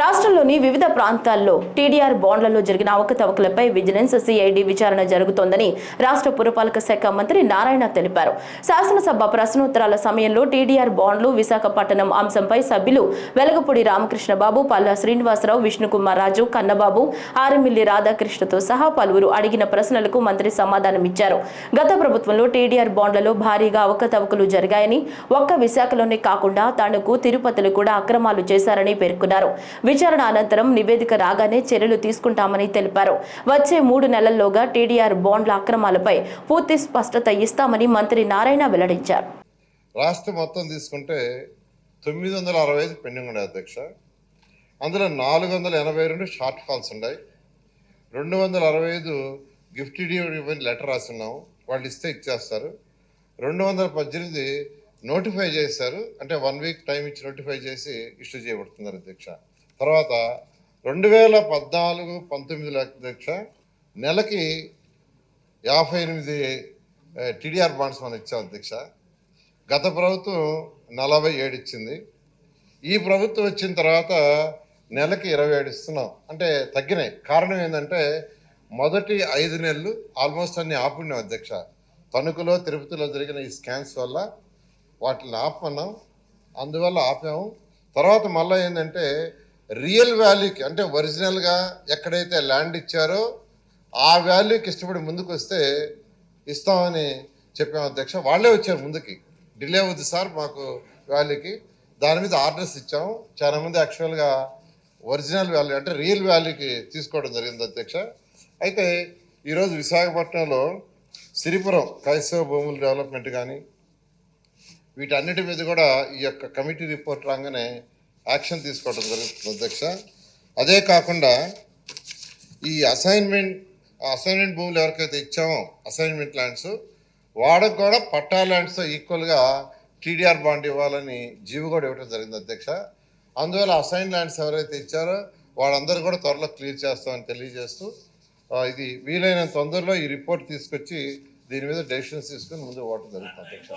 రాష్ట్రంలోని వివిధ ప్రాంతాల్లో టీడీఆర్ బాండ్లలో జరిగిన అవకతవకలపై విజిలెన్స్ సిఐడి విచారణ జరుగుతోందని రాష్ట్ర పురపాలక శాఖ మంత్రి నారాయణ తెలిపారు. శాసనసభ ప్రశ్నోత్తరాల సమయంలో టీడీఆర్ బాండ్లు విశాఖపట్నం అంశంపై సభ్యులు వెలగపూడి రామకృష్ణబాబు పల్లా శ్రీనివాసరావు విష్ణుకుమార్ రాజు కన్నబాబు ఆర్మిల్లి రాధాకృష్ణతో సహా పలువురు అడిగిన ప్రశ్నలకు మంత్రి సమాధానమిచ్చారు. గత ప్రభుత్వంలో టీడీఆర్ బాండ్లలో భారీగా అవకతవకలు జరిగాయని ఒక్క విశాఖలోనే కాకుండా తణుకు తిరుపతిలో కూడా అక్రమాలు చేశారని పేర్కొన్నారు. విచారణ అనంతరం నివేదిక రాగానే చర్యలు తీసుకుంటామని తెలిపారు. వచ్చే మూడు నెలల్లోగా టీడీఆర్ బాండ్ల అక్రమాలపై పూర్తి స్పష్టత ఇస్తామని మంత్రి నారాయణ వెల్లడించారు. రాష్ట్ర మొత్తం తీసుకుంటే తొమ్మిది వందల అరవై ఐదు పెండింగ్ ఉన్నాయి అధ్యక్ష. అందులో నాలుగు వందల ఎనభై రెండు షార్ట్ ఫాల్స్ ఉన్నాయి. రెండు వందల అరవై ఐదు గిఫ్ట్ ఇవ్వని లెటర్ రాస్తున్నాము వాళ్ళు ఇస్తే ఇచ్చేస్తారు. రెండు వందల పద్దెనిమిది నోటిఫై చేశారు. అంటే వన్ వీక్ టైం ఇచ్చి నోటిఫై చేసి ఇష్యూ చేయబడుతున్నారు అధ్యక్ష. తర్వాత రెండు వేల పద్నాలుగు పంతొమ్మిదిలో అధ్యక్ష నెలకి యాభై ఎనిమిది టీడీఆర్ బాండ్స్ మనం ఇచ్చాం అధ్యక్ష. గత ప్రభుత్వం నలభై ఏడు ఇచ్చింది. ఈ ప్రభుత్వం వచ్చిన తర్వాత నెలకి ఇరవై ఏడు ఇస్తున్నాం. అంటే తగ్గినాయి. కారణం ఏంటంటే మొదటి ఐదు నెలలు ఆల్మోస్ట్ అన్ని ఆపున్నాం అధ్యక్ష. తణుకులో తిరుపతిలో జరిగిన ఈ స్కాన్స్ వల్ల వాటిని ఆపమన్నాం. అందువల్ల ఆపాము. తర్వాత మళ్ళీ ఏంటంటే రియల్ వాల్యూకి అంటే ఒరిజినల్గా ఎక్కడైతే ల్యాండ్ ఇచ్చారో ఆ వాల్యూకి ఇష్టపడి ముందుకు వస్తే ఇస్తామని చెప్పాము అధ్యక్ష. వాళ్ళే వచ్చారు ముందుకి. డిలే అవుద్ది సార్ మాకు వాల్యూకి. దాని మీద ఆర్డర్స్ ఇచ్చాము చాలా మంది యాక్చువల్గా ఒరిజినల్ వాల్యూ అంటే రియల్ వాల్యూకి తీసుకోవడం జరిగింది అధ్యక్ష. అయితే ఈరోజు విశాఖపట్నంలో సిరిపురం క్రైస్తవ భూముల డెవలప్మెంట్ కానీ వీటన్నిటి మీద కూడా ఈ యొక్క కమిటీ రిపోర్ట్ రాగానే యాక్షన్ తీసుకోవడం జరుగుతుంది అధ్యక్ష. అదే కాకుండా ఈ అసైన్మెంట్ అసైన్మెంట్ భూములు ఎవరికైతే ఇచ్చామో అసైన్మెంట్ ల్యాండ్స్ వాడకు కూడా పట్టా ల్యాండ్స్తో ఈక్వల్గా టీడీఆర్ బాండ్ ఇవ్వాలని జీవి కూడా ఇవ్వడం జరిగింది అధ్యక్ష. అందువల్ల అసైన్ ల్యాండ్స్ ఎవరైతే ఇచ్చారో వాళ్ళందరూ కూడా త్వరలో క్లియర్ చేస్తామని తెలియజేస్తూ ఇది వీలైనంత తొందరలో ఈ రిపోర్ట్ తీసుకొచ్చి దీని మీద డెసిషన్స్ తీసుకుని ముందు పోవడం జరుగుతుంది అధ్యక్ష.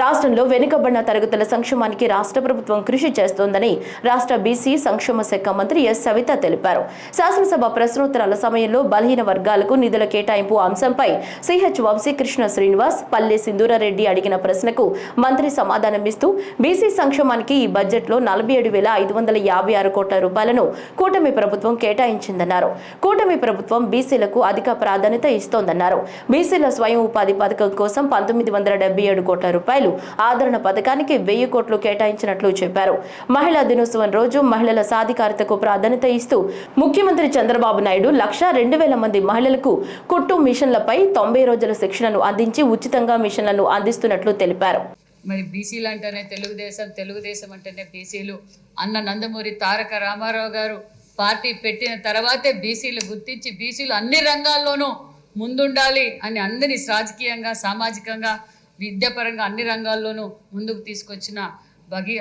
రాష్ట్రంలో వెనుకబడిన తరగతుల సంక్షేమానికి రాష్ట్ర ప్రభుత్వం కృషి చేస్తోందని రాష్ట్ర బీసీ సంక్షేమ శాఖ మంత్రి ఎస్ సవిత తెలిపారు. శాసనసభ ప్రశ్నోత్తరాల సమయంలో బలహీన వర్గాలకు నిధుల కేటాయింపు అంశంపై సిహెచ్ వంశీ కృష్ణ శ్రీనివాస్ పల్లె సింధూరారెడ్డి అడిగిన ప్రశ్నకు మంత్రి సమాధానమిస్తూ బీసీ సంక్షేమానికి ఈ బడ్జెట్లో నలభై ఏడు వేల ఐదు వందల యాభై ఆరు కోట్ల రూపాయలను కూటమి ప్రభుత్వం కేటాయించిందన్నారు. కూటమి ప్రభుత్వం బీసీలకు అధిక ప్రాధాన్యత ఇస్తోందన్నారు. బీసీల స్వయం ఉపాధి పథకం కోసం పంతొమ్మిది వందల డెబ్బై ఏడు కోట్ల రూపాయలు ఆదరణ పథకానికి వెయ్యి కోట్లు కేటాయించినట్లు చెప్పారు. మహిళా దినోత్సవం రోజు మహిళల సాధికారతకు ప్రాధాన్యత ఇస్తూ ముఖ్యమంత్రి చంద్రబాబు నాయుడు లక్ష రెండు వేల మంది మహిళలకు కుట్టు మిషన్లపై తొంభై రోజుల శిక్షణను అందించి ఉచితంగా మిషన్లను అందిస్తున్నట్లు తెలిపారు. మరి బీసీలు అంటేనే తెలుగుదేశం తెలుగుదేశం అంటేనే బీసీలు అన్న నందమూరి తారక రామారావు గారు పార్టీ పెట్టిన తర్వాతే బీసీలు గుర్తించి బీసీలు అన్ని రంగాల్లోనూ ముందుండాలి అని అందరి రాజకీయంగా సామాజికంగా విద్యాపరంగా అన్ని రంగాల్లోనూ ముందుకు తీసుకొచ్చిన భగి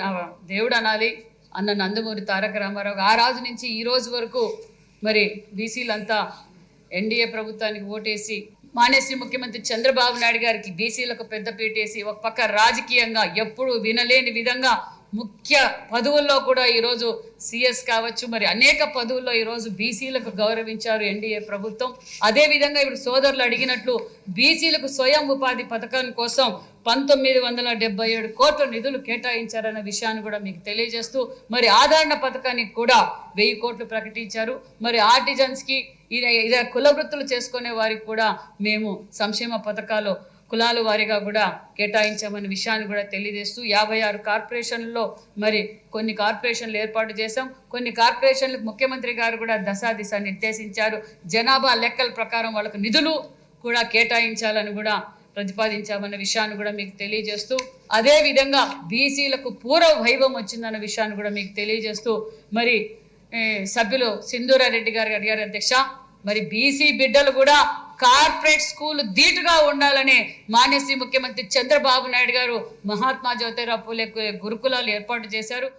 దేవుడు అనాలి అన్న నందమూరి తారక రామారావు ఆ రాజు నుంచి ఈ రోజు వరకు మరి బీసీలంతా ఎన్డీఏ ప్రభుత్వానికి ఓటేసి మానేశ్రీ ముఖ్యమంత్రి చంద్రబాబు నాయుడు గారికి బీసీలకు పెద్దపీటేసి ఒక పక్క రాజకీయంగా ఎప్పుడు వినలేని విధంగా ముఖ్య పదవుల్లో కూడా ఈరోజు సిఎస్ కావచ్చు మరి అనేక పదవుల్లో ఈరోజు బీసీలకు గౌరవించారు ఎన్డీఏ ప్రభుత్వం. అదే విధంగా ఇప్పుడు సోదరులు అడిగినట్లు బీసీలకు స్వయం ఉపాధి పథకం కోసం పంతొమ్మిది వందల డెబ్బై ఏడు కోట్ల నిధులు కేటాయించారన్న విషయాన్ని కూడా మీకు తెలియజేస్తూ మరి ఆదరణ పథకానికి కూడా వెయ్యి కోట్లు ప్రకటించారు. మరి ఆర్టిజన్స్కి ఇదే ఇదే కుల వృత్తులు చేసుకునే వారికి కూడా మేము సంక్షేమ పథకాలు కులాల వారీగా కూడా కేటాయించామనే విషయాన్ని కూడా తెలియజేస్తూ యాభై ఆరు కార్పొరేషన్లలో మరి కొన్ని కార్పొరేషన్లు ఏర్పాటు చేశాం. కొన్ని కార్పొరేషన్లకు ముఖ్యమంత్రి గారు కూడా దశా దిశ నిర్దేశించారు. జనాభా లెక్కల ప్రకారం వాళ్ళకు నిధులు కూడా కేటాయించాలని కూడా ప్రతిపాదించామన్న విషయాన్ని కూడా మీకు తెలియజేస్తూ అదే విధంగా బీసీలకు పూర్వ వైభవం వచ్చిందన్న విషయాన్ని కూడా మీకు తెలియజేస్తూ మరి సభ్యులు సింధూరారెడ్డి గారు అడిగారు అధ్యక్ష మరి బీసీ బిడ్డలు కూడా కార్పొరేట్ స్కూల్ ధీటుగా ఉండాలని మాన్యశ్రీ ముఖ్యమంత్రి చంద్రబాబు నాయుడు గారు మహాత్మా జ్యోతిరావు పూలే గురుకులాలు ఏర్పాటు చేశారు.